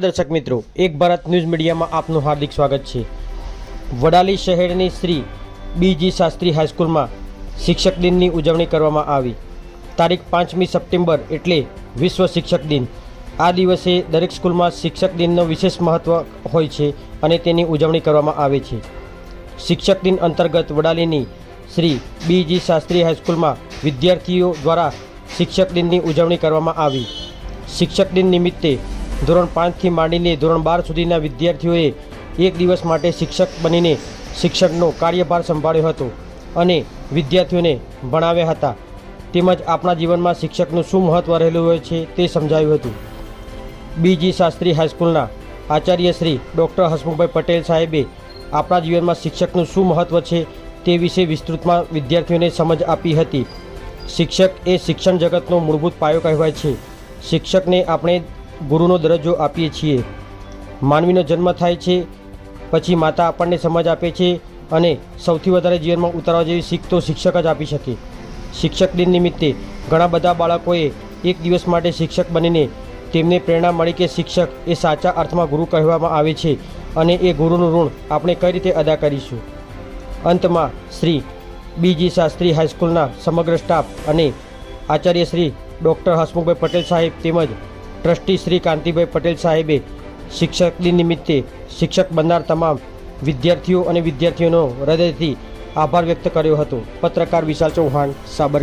દર્શક મિત્રો, એક ભારત ન્યૂઝ મીડિયામાં આપનું હાર્દિક સ્વાગત છે. વડાલી શહેરની શ્રી બીજી શાસ્ત્રી હાઈસ્કૂલમાં શિક્ષક દિનની ઉજવણી કરવામાં આવી. તારીખ પાંચમી સપ્ટેમ્બર એટલે વિશ્વ શિક્ષક દિન. આ દિવસે દરેક સ્કૂલમાં શિક્ષક દિનનો વિશેષ મહત્ત્વ હોય છે અને તેની ઉજવણી કરવામાં આવે છે. શિક્ષક દિન અંતર્ગત વડાલીની શ્રી બીજી શાસ્ત્રી હાઈસ્કૂલમાં વિદ્યાર્થીઓ દ્વારા શિક્ષક દિનની ઉજવણી કરવામાં આવી. શિક્ષક દિન નિમિત્તે ધોરણ પાંચથી માંડીને ધોરણ બાર સુધીના વિદ્યાર્થીઓએ એક દિવસ માટે શિક્ષક બનીને શિક્ષકનો કાર્યભાર સંભાળ્યો હતો અને વિદ્યાર્થીઓને ભણાવ્યા હતા. તેમજ આપણા જીવનમાં શિક્ષકનું શું મહત્ત્વ રહેલું હોય છે તે સમજાવ્યું હતું. બીજી શાસ્ત્રી હાઈસ્કૂલના આચાર્ય શ્રી ડૉક્ટર હસમુખભાઈ પટેલ સાહેબે આપણા જીવનમાં શિક્ષકનું શું મહત્ત્વ છે તે વિશે વિસ્તૃતમાં વિદ્યાર્થીઓને સમજ આપી હતી. શિક્ષક એ શિક્ષણ જગતનો મૂળભૂત પાયો કહેવાય છે. શિક્ષકને આપણે ગુરુનો દરજ્જો આપીએ છીએ. માનવીનો જન્મ થાય છે, પછી માતા આપણને સમજ આપે છે અને સૌથી વધારે જીવનમાં ઉતારવા જેવી શીખ તો શિક્ષક જ આપી શકે. શિક્ષક દિન નિમિત્તે ઘણા બધા બાળકોએ એક દિવસ માટે શિક્ષક બનીને તેમને પ્રેરણા મળી કે શિક્ષક એ સાચા અર્થમાં ગુરુ કહેવામાં આવે છે અને એ ગુરુનું ઋણ આપણે કઈ રીતે અદા કરીશું? અંતમાં શ્રી બીજી શાસ્ત્રી હાઈસ્કૂલના સમગ્ર સ્ટાફ અને આચાર્ય શ્રી ડૉક્ટર હસમુખભાઈ પટેલ સાહેબ તેમજ ટ્રસ્ટી શ્રી કાંતિભાઈ પટેલ સાહેબે શિક્ષક દિન નિમિત્તે શિક્ષક બનનાર તમામ વિદ્યાર્થીઓ અને વિદ્યાર્થીઓનો હૃદયથી આભાર વ્યક્ત કર્યો હતો. પત્રકાર વિશાલ ચૌહાણ, સાબરકાંઠા.